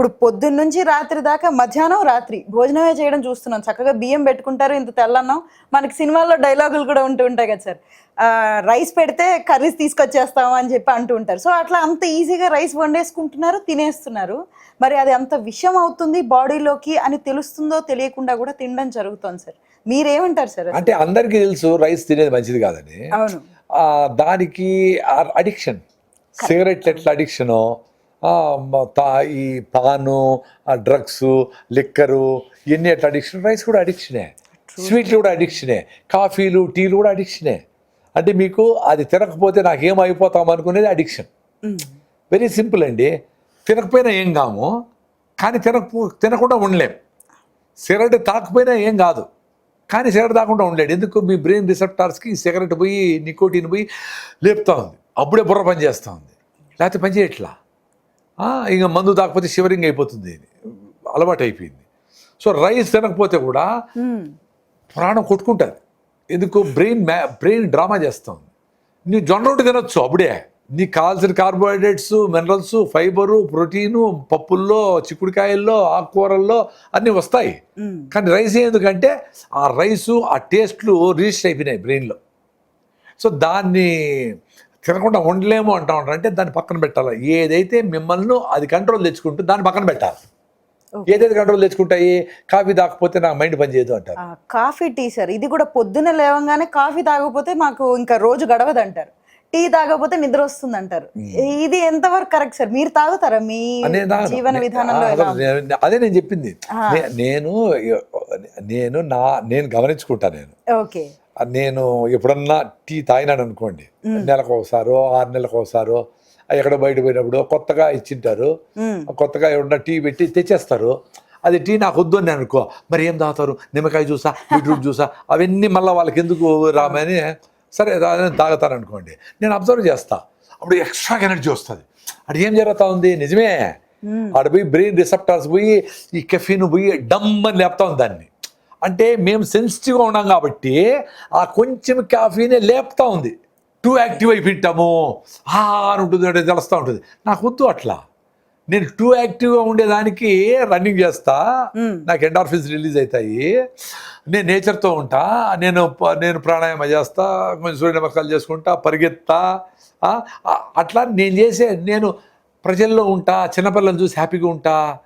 ఇప్పుడు పొద్దున్న నుంచి రాత్రి దాకా మధ్యాహ్నం రాత్రి భోజనమే చేయడం చూస్తున్నాం చక్కగా బియ్యం పెట్టుకుంటారు ఇంత తెల్లన్నం. మనకి సినిమాల్లో డైలాగులు కూడా ఉంటూ ఉంటాయి కదా సార్. రైస్ పెడితే కర్రీస్ తీసుకొచ్చేస్తాం అని చెప్పి అంటూ ఉంటారు. సో అట్లా అంత ఈజీగా రైస్ వండేసుకుంటున్నారు తినేస్తున్నారు. మరి అది అంత విషయం అవుతుంది బాడీలోకి అని తెలుస్తుందో తెలియకుండా కూడా తినడం జరుగుతుంది సార్. మీరేమంటారు సార్ అంటే అందరికీ తెలుసు రైస్ తినేది మంచిది కాదని. అవును. దానికి అడిక్షన్ సిగరెట్ ఎట్లా అడిక్షను ఈ పాను ఆ డ్రగ్స్ లిక్కరు ఇవన్నీ ఎట్లా అడిక్షన్ రైస్ కూడా అడిక్షనే. స్వీట్లు కూడా అడిక్షనే. కాఫీలు టీలు కూడా అడిక్షనే. అంటే మీకు అది తినకపోతే నాకు అయిపోతాం అనుకునేది అడిక్షన్. వెరీ సింపుల్ అండి. తినకపోయినా ఏం కాము. కానీ తినకపో తినకుండా ఉండలేం. సిగరెట్ తాకపోయినా ఏం కాదు. కానీ సిగరెట్ తాకుండా ఉండలేడు. ఎందుకు? మీ బ్రెయిన్ రిసెప్టార్స్కి సిగరెట్ పోయి నికోటిన్ పోయి లేపుతా ఉంది. అప్పుడే బుర్ర పని చేస్తూ ఉంది. లేకపోతే పని చేయట్లా? ఆ, ఇక మందు తాకపోతే షివరింగ్ అయిపోతుంది. అలవాటు అయిపోయింది సో రైస్ తినకపోతే కూడా. ప్రాణం కొట్టుకుంటుంది. ఎందుకు? బ్రెయిన్ మ్యా బ్రెయిన్ డ్రామా చేస్తాం నీ జొన్న రొట్టె తినొచ్చు అప్పుడే. నీకు కావాల్సిన కార్బోహైడ్రేట్స్ మినరల్స్ ఫైబరు ప్రోటీను పప్పుల్లో చిక్కుడుకాయల్లో ఆకుకూరల్లో అన్నీ వస్తాయి. కానీ రైస్ ఎందుకంటే ఆ రైసు ఆ టేస్ట్లు రిజిస్టర్ అయిపోయినాయి బ్రెయిన్లో. సో దాన్ని తినకుండా ఉండలేము అంటా ఉంటారు. అంటే దాన్ని పక్కన పెట్టాలి? ఏదైతే మిమ్మల్ని అది కంట్రోల్ తెచ్చుకుంటూ దాన్ని పక్కన పెట్టాలి. ఏదైతే కంట్రోల్ తెచ్చుకుంటాయి? కాఫీ తాకపోతే నాకు మైండ్ పని చేయదు అంటారు. కాఫీ టీ సార్ ఇది కూడా పొద్దున్న లేవగానే కాఫీ తాగకపోతే మాకు ఇంకా రోజు గడవదు అంటారు టీ తాగకపోతే నిద్ర వస్తుంది అంటారు ఇది ఎంతవరకు కరెక్ట్ సార్? మీరు తాగుతారా? మీ జీవన విధానంలో అదే నేను చెప్పింది. నేను నేను నా నేను గమనించుకుంటా నేను. ఓకే. నేను ఎప్పుడన్నా టీ తాగినాను అనుకోండి. నెలకు ఒకసారో ఆరు నెలలకు ఒకసారో ఎక్కడో బయట పోయినప్పుడు కొత్తగా ఇచ్చింటారు. కొత్తగా ఏమన్నా టీ పెట్టి తెచ్చేస్తారు. అది టీ నాకు వద్దు అని అనుకో మరి ఏం తాగుతారు? నిమ్మకాయ జ్యూసా బీట్రూట్ జ్యూసా? అవన్నీ మళ్ళీ వాళ్ళకి ఎందుకు రామని సరే రా- తాగుతాను అనుకోండి. నేను అబ్జర్వ్ చేస్తా. అప్పుడు ఎక్స్ట్రా ఎనర్జీ వస్తుంది. అది ఏం జరుగుతా ఉంది? నిజమే. ఆడ పోయి బ్రెయిన్ రిసెప్టార్స్ పోయి ఈ కెఫీన్ పోయి డమ్ అని లేపుతా ఉంది దాన్ని. అంటే మేము సెన్సిటివ్గా ఉన్నాం కాబట్టి ఆ కొంచెం కాఫీనే లేపుతా ఉంది. టూ యాక్టివ్ అయిపోయింటాము. ఆ అని ఉంటుంది అంటే తెలుస్తూ ఉంటుంది. నాకు వద్దు అట్లా. నేను టూ యాక్టివ్గా ఉండేదానికి రన్నింగ్ చేస్తా. నాకు ఎండార్ఫిన్స్ రిలీజ్ అవుతాయి నేను నేచర్తో ఉంటా. నేను నేను ప్రాణాయామ చేస్తా. కొంచెం సూర్య నమస్కారాలు చేసుకుంటా పరిగెత్తా. అట్లా నేను చేసే నేను ప్రజల్లో ఉంటా చిన్నపిల్లలను చూసి హ్యాపీగా ఉంటా.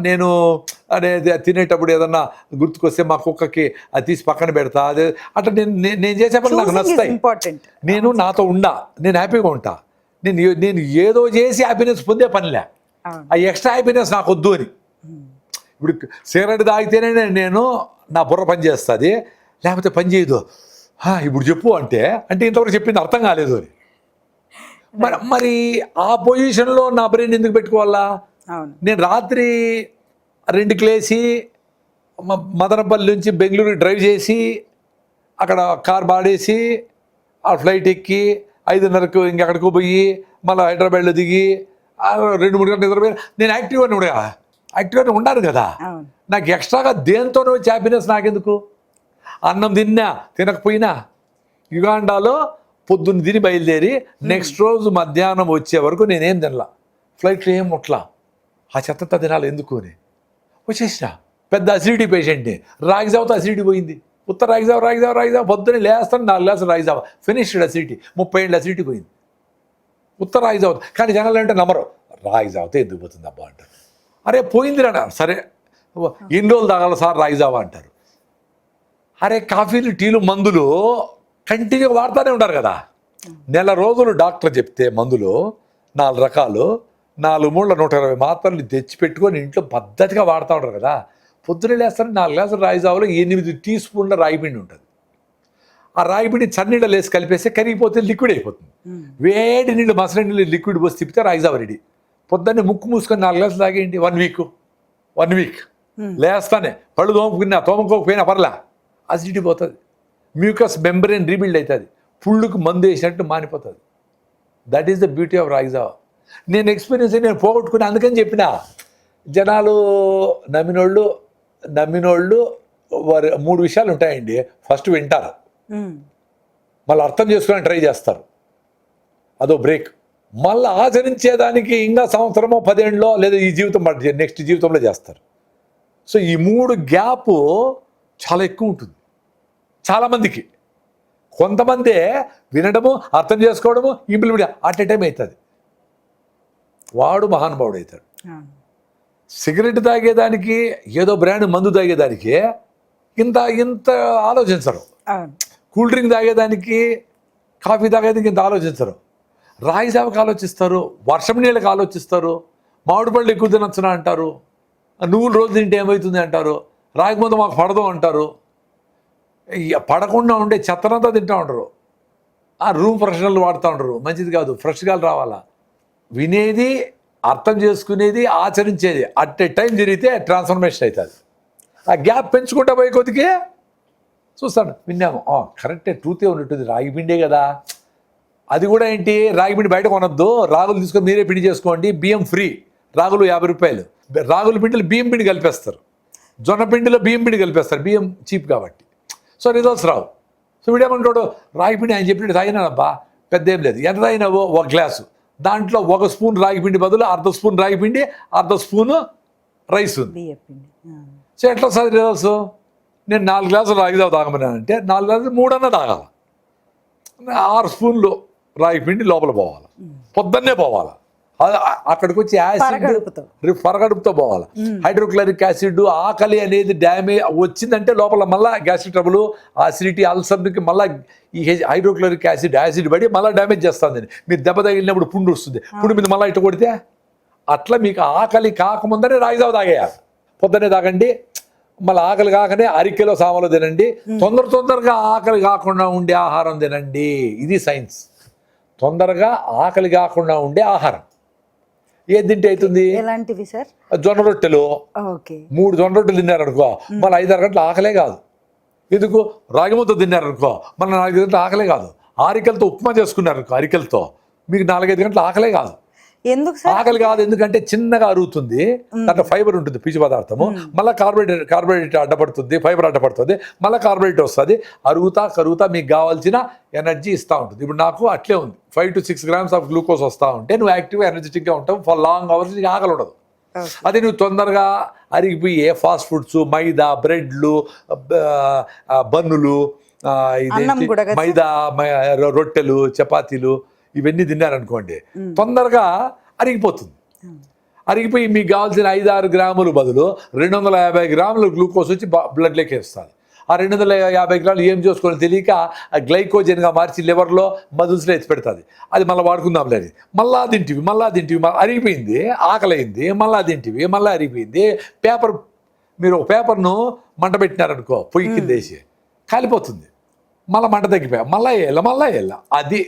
నేను అదే తినేటప్పుడు ఏదన్నా గుర్తుకొస్తే మా కుక్కకి అది తీసి పక్కన పెడతా అదే అట్లా నేను నేను- చేసే పనులు నాకు నచ్చుతాయి. ఇంపార్టెంట్ నేను నాతో ఉండా నేను హ్యాపీగా ఉంటా. నేను నేను ఏదో చేసి హ్యాపీనెస్ పొందే పనిలే. ఆ ఎక్స్ట్రా హ్యాపీనెస్ నాకు వద్దు అని ఇప్పుడు సిగరెట్ తాగితేనే నేను నా బుర్ర పని చేస్తుంది లేకపోతే పని చేయదు. "హా, ఇప్పుడు చెప్పు అంటే అంటే ఇంతవరకు చెప్పింది అర్థం కాలేదు అని. మరి మరి ఆ పొజిషన్లో నా బ్రెయిన్ ఎందుకు పెట్టుకోవాలా? నేను రాత్రి రెండుకి లేచి మ- మదనపల్లి నుంచి బెంగళూరు డ్రైవ్ చేసి అక్కడ కార్ బాడేసి ఆ ఫ్లైట్ ఎక్కి ఐదున్నరకు ఇంకెక్కడికో పోయి మళ్ళీ హైదరాబాద్లో దిగి రెండు మూడు గంటలు నిద్రపోయి నేను యాక్టివ్గానే ఉండే యాక్టివ్గానే ఉండాలి కదా. నాకు ఎక్స్ట్రాగా దేంతోనో వచ్చే హ్యాపీనెస్ నాకెందుకు? అన్నం తిన్నా తినకపోయినా యుగాండాలో పొద్దున్న తిని బయలుదేరి నెక్స్ట్ రోజు మధ్యాహ్నం వచ్చే వరకు నేనేం తినలా. ఫ్లైట్లో ఏం ముట్లా ఆ చెత్త తినాలి ఎందుకు అని? వచ్చేసిన పెద్ద అసిడిటీ పేషెంట్ని రాగిజావతో అసిడిటీ పోయింది. ఉత్తర రాగిజావ రాగిజావ రాగిజావ పొద్దున్నే లేస్తాను నాలుగు గ్లాసులు రాగిజావ. ఫినిష్డ్ అసిడిటీ ముప్పై ఏళ్ళు అసిడిటీ పోయింది. ఉత్తర రాగిజావ. కానీ జనాలు అంటే నమ్మరు. రాగిజావతో ఎందుకు పోతుంది అబ్బా అంటారు. అరే పోయింది రా సరే ఎన్ని రోజులు తాగాలి సార్ రాగిజావా అంటారు. అరే కాఫీలు టీలు మందులు కంటిన్యూగా వాడుతూనే ఉంటారు కదా. నెల రోజులు డాక్టర్ చెప్తే మందులు నాలుగు రకాలు. నాలుగు మూడు నూట ఇరవై మాత్రలు తెచ్చి పెట్టుకొని ఇంట్లో పద్ధతిగా వాడుతూ ఉంటారు కదా. పొద్దున్నే లేస్తారు నాలుగు గ్లాసులు రాగి జావలో ఎనిమిది టీ స్పూన్ల రాగి పిండి ఉంటుంది. ఆ రాగి పిండి చన్నీళ్ళు వేసి కలిపేస్తే కరిగిపోతే లిక్విడ్ అయిపోతుంది. వేడి నీళ్ళు మసలి నీళ్ళు లిక్విడ్ పోసి తిప్పితే రాగి జావ రెడీ పొద్దున్నే ముక్కు మూసుకొని నాలుగు గ్లాసులు తాగేయండి వన్ వీక్ వన్ వీక్ లేస్తానే పళ్ళు తోముకున్నా తోముకోకపోయినా పర్లా అసిడిటీ పోతుంది. మ్యూకస్ మెంబ్రెయిన్ రీబిల్డ్ అవుతుంది. పుళ్ళుకు మందు వేసినట్టు మానిపోతుంది. That is the beauty of రాగిజావా నేను ఎక్స్పీరియన్స్ నేను పోగొట్టుకుని అందుకని చెప్పిన. జనాలు నమ్మినోళ్ళు నమ్మినోళ్ళు వారి మూడు విషయాలు ఉంటాయండి. ఫస్ట్ వింటారు. మళ్ళీ అర్థం చేసుకోవడానికి ట్రై చేస్తారు. అదో బ్రేక్. మళ్ళీ ఆచరించేదానికి ఇంకా సంవత్సరమో పదేళ్ళలో లేదా ఈ జీవితం నెక్స్ట్ జీవితంలో చేస్తారు. సో ఈ మూడు గ్యాప్ చాలా ఎక్కువ ఉంటుంది. చాలామందికి కొంతమంది వినడము అర్థం చేసుకోవడము ఇంప్లిమెంట్ అట్ ఎ టైం అవుతుంది. వాడు మహానుభావుడు అవుతాడు. సిగరెట్ తాగేదానికి ఏదో బ్రాండ్ మందు తాగేదానికి ఇంత ఇంత ఆలోచించరు. కూల్ డ్రింక్ తాగేదానికి కాఫీ తాగేదానికి ఇంత ఆలోచించరు. రాగి జావకి ఆలోచిస్తారు వర్షం నీళ్ళకి ఆలోచిస్తారు మామిడి పళ్ళు ఎక్కువ తినొచ్చునా అంటారు నువ్వులు రోజు తింటే ఏమవుతుంది అంటారు రాగి ముందు మాకు పడదు అంటారు. పడకుండా ఉండే చెత్తనంతా తింటూ ఉంటారు. ఆ రూమ్ ఫ్రెషనర్లు వాడుతూ ఉంటారు మంచిది కాదు ఫ్రెష్ గాలి రావాలా? వినేది అర్థం చేసుకునేది ఆచరించేది. అట్ ఎ టైం జరిగితే ట్రాన్స్ఫర్మేషన్ అవుతుంది. ఆ గ్యాప్ పెంచుకుంటా పోయి కొద్దికి చూస్తాను విన్నాము. కరెక్టే ట్రూతే ఉన్నట్టుంది. రాగి పిండే కదా. అది కూడా ఏంటి? రాగి పిండి బయట కొనొద్దు. రాగులు తీసుకొని మీరే పిండి చేసుకోండి. బియ్యం ఫ్రీ. రాగులు యాభై రూపాయలు. రాగుల పిండిలో బియ్యం పిండి కలిపేస్తారు. జొన్న పిండిలో బియ్యం పిండి కలిపేస్తారు. బియ్యం చీప్ కాబట్టి. సో రిజల్ట్స్ రావు. సో వీడేమంటాడు? రాగి పిండి ఆయన చెప్పినట్టు తాగినాడబ్బా. పెద్ద ఏం లేదు. ఎంత తాగినావో? ఒక గ్లాసు. దాంట్లో ఒక స్పూన్ రాగి పిండి బదులు అర్ధ స్పూన్ రాగి పిండి అర్ధ స్పూను రైస్ ఉంది. సో ఎట్లా సార్ రిజల్ట్స్ నేను నాలుగు గ్లాసులు రాగి జావ తాగమన్నానంటే నాలుగు గ్లాసులు మూడన్నా తాగాల. ఆరు స్పూన్లు రాగి పిండి లోపల పోవాలి. పొద్దున్నే పోవాలి. అక్కడికి వచ్చి యాసిడ్ పరగడుపుతో. పోవాలి. హైడ్రోక్లోరిక్ యాసిడ్ ఆకలి అనేది డ్యామేజ్ వచ్చిందంటే లోపల మళ్ళీ గ్యాస్ట్రిక్ ట్రబుల్ అసిడిటీ అల్సర్కి మళ్ళీ ఈ హైడ్రోక్లోరిక్ యాసిడ్ యాసిడ్ పడి మళ్ళీ డ్యామేజ్ చేస్తుంది. మీరు దెబ్బ తగిలినప్పుడు పుండు వస్తుంది. పుండు మీద మళ్ళీ ఇటు కొడితే అట్లా మీకు ఆకలి కాకముందనే రాగిజావ తాగేయాలి. పొద్దున్నే తాగండి మళ్ళీ ఆకలి కాకనే అరికెలో సామలో తినండి. తొందర తొందరగా ఆకలి కాకుండా ఉండే ఆహారం తినండి. ఇది సైన్స్. తొందరగా ఆకలి కాకుండా ఉండే ఆహారం. ఏది తింటే అవుతుంది? ఎలాంటివి సార్? జొన్న రొట్టెలు. మూడు జొన్న రొట్టెలు తిన్నారనుకో మళ్ళీ ఐదారు గంటలు ఆకలే కాదు. ఎందుకు? రాగి ముద్ద తిన్నారనుకో మళ్ళీ నాలుగైదు గంటలు ఆకలే కాదు. ఆరికలతో ఉప్మా చేసుకున్నారనుకో అరికలతో. మీకు నాలుగైదు గంటలు ఆకలే కాదు. ఎందుకు సార్? ఆకలి కాదు ఎందుకంటే చిన్నగా అరుగుతుంది. దాంట్లో ఫైబర్ ఉంటుంది పీచు పదార్థము. మళ్ళీ కార్బోహైడ్రేట్ కార్బోహైడ్రేట్ అడ్డపడుతుంది ఫైబర్ అడ్డపడుతుంది మళ్ళీ కార్బోహైడ్రేట్ వస్తుంది. అరుగుతా కరుగుతా మీకు కావాల్సిన ఎనర్జీ ఇస్తూ ఉంటుంది. ఇప్పుడు నాకు అట్లే ఉంది. Five to six grams of glucose వస్తూ ఉంటే నువ్వు యాక్టివ్గా ఎనర్జెటిక్గా ఉంటావు ఫర్ లాంగ్ అవర్స్ నీకు ఆకలి ఉండదు. అది నువ్వు తొందరగా అరిగిపోయే ఫాస్ట్ ఫుడ్స్ మైదా బ్రెడ్లు బన్నులు కదా మైదా రొట్టెలు చపాతీలు ఇవన్నీ తిన్నారనుకోండి తొందరగా అరిగిపోతుంది. అరిగిపోయి మీకు కావాల్సిన ఐదు ఆరు గ్రాములు బదులు రెండు వందల యాభై గ్రాములు గ్లూకోజ్ వచ్చి బ్లడ్లోకి వేస్తుంది ఆ రెండు వందల యాభై గ్రాములు ఏం చేసుకోవాలో తెలియక ఆ గ్లైకోజన్గా మార్చి లివర్లో మదుల్స్లో ఎత్తి పెడుతుంది. అది మళ్ళీ వాడుకుందాం లేదు మళ్ళా తింటివి మళ్ళా తింటివి మళ్ళీ అరిగిపోయింది ఆకలైంది మళ్ళా తింటివి మళ్ళీ అరిగిపోయింది పేపర్ మీరు ఒక పేపర్ను మంట పెట్టినారనుకో పొయ్యి కింద వేసి కాలిపోతుంది. మళ్ళీ మంట తగ్గిపోయా మళ్ళా వేయాల మళ్ళా వేయాల. అది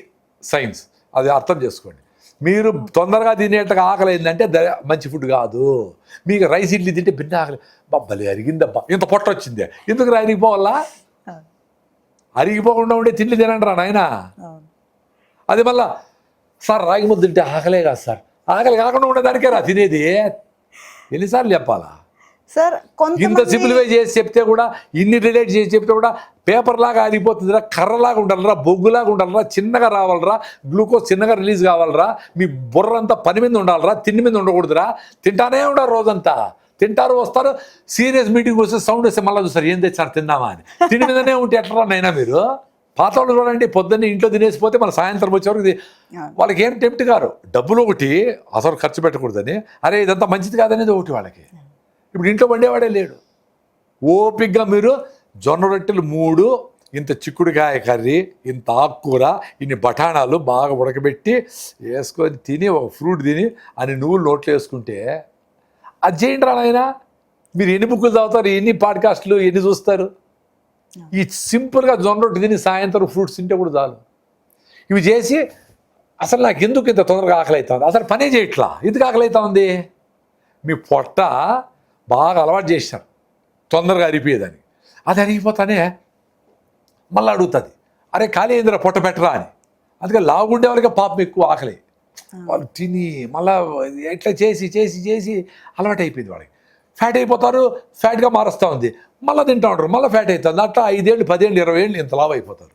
సైన్స్. అది అర్థం చేసుకోండి. మీరు తొందరగా తినేట్టుగా ఆకలి అయిందంటే ద- మంచి ఫుడ్ కాదు. మీకు రైస్ ఇడ్లీ తింటే భిన్న ఆకలి. బబ్బలి అరిగిందబ్బా. ఇంత పొట్ట వచ్చింది ఎందుకు రా అరిగిపోవాలా. అరిగిపోకుండా ఉండే తిండి తినండి రా నాయన. అది మళ్ళా సార్ రాగి ముద్ద తింటే ఆకలే కాదు సార్. ఆకలి కాకుండా ఉండేదానికే రా తినేది. ఎన్నిసార్లు చెప్పాలా? సార్ ఇంత సింప్లిఫై చేసి చెప్తే కూడా ఇన్ని రిలేట్ చేసి చెప్తే కూడా పేపర్ లాగా ఆగిపోతుందిరా కర్రలాగా ఉండాలరా బొగ్గులాగా ఉండాలరా చిన్నగా రావాలరా గ్లూకోజ్ చిన్నగా రిలీజ్ కావాలరా మీ బుర్ర అంతా పని మీద ఉండాలరా తిండి మీద ఉండకూడదురా తింటానే ఉండాలి రోజంతా. తింటారు వస్తారు సీరియస్ మీటింగ్ వస్తే సౌండ్ వస్తే మళ్ళీ చూస్తారు ఏం తెచ్చారు తిందామా అని. తిండి మీదనే ఉంటే ఎట్లా నైనా మీరు? పాత వాళ్ళు చూడండి పొద్దున్నే ఇంట్లో తినేసిపోతే మన సాయంత్రం వచ్చేవరకు. వాళ్ళకి ఏం టెంప్ట్ కారు? డబ్బులు ఒకటి అసలు ఖర్చు పెట్టకూడదని. అరే ఇదంతా మంచిది కాదనేది ఒకటి వాళ్ళకి. ఇప్పుడు ఇంట్లో వండేవాడే లేడు. ఓపిగ్గా మీరు జొన్న రొట్టెలు మూడు ఇంత చిక్కుడుకాయ కర్రీ ఇంత ఆకుకూర ఇన్ని బఠానాలు బాగా ఉడకబెట్టి వేసుకొని తిని ఒక ఫ్రూట్ తిని అని నువ్వులు నోట్లో వేసుకుంటే అది చేయండి రా నాయనా. మీరు ఎన్ని బుక్కులు చదువుతారు ఎన్ని పాడ్కాస్ట్లు ఎన్ని చూస్తారు? ఈ సింపుల్గా జొన్న రొట్టె తిని సాయంత్రం ఫ్రూట్స్ తింటే కూడా చాలు. ఇవి చేసి అసలు నాకు ఎందుకు ఇంత తొందరగా ఆకలి అవుతుంది అసలు పనే చేయట్లా? ఎందుకు ఆకలి అవుతా ఉంది మీ పొట్ట బాగా అలవాటు చేశారు. తొందరగా అరిపోయేదని అది అరిగిపోతానే మళ్ళీ అడుగుతుంది. అరే ఖాళీ అయిందిరా పొట్ట పెట్టరా అని. అందుకే లావుగుండే వాళ్ళకి పాపం ఎక్కువ ఆకలి. వాళ్ళు తిని మళ్ళా ఎట్లా చేసి చేసి చేసి అలవాటు అయిపోయింది వాళ్ళకి. ఫ్యాట్ అయిపోతారు ఫ్యాట్గా మారుస్తూ ఉంది. మళ్ళీ తింటా ఉంటారు మళ్ళీ ఫ్యాట్ అవుతుంది అట్లా ఐదేళ్ళు పదేళ్ళు ఇరవై ఏళ్ళు ఇంత లావు అయిపోతారు.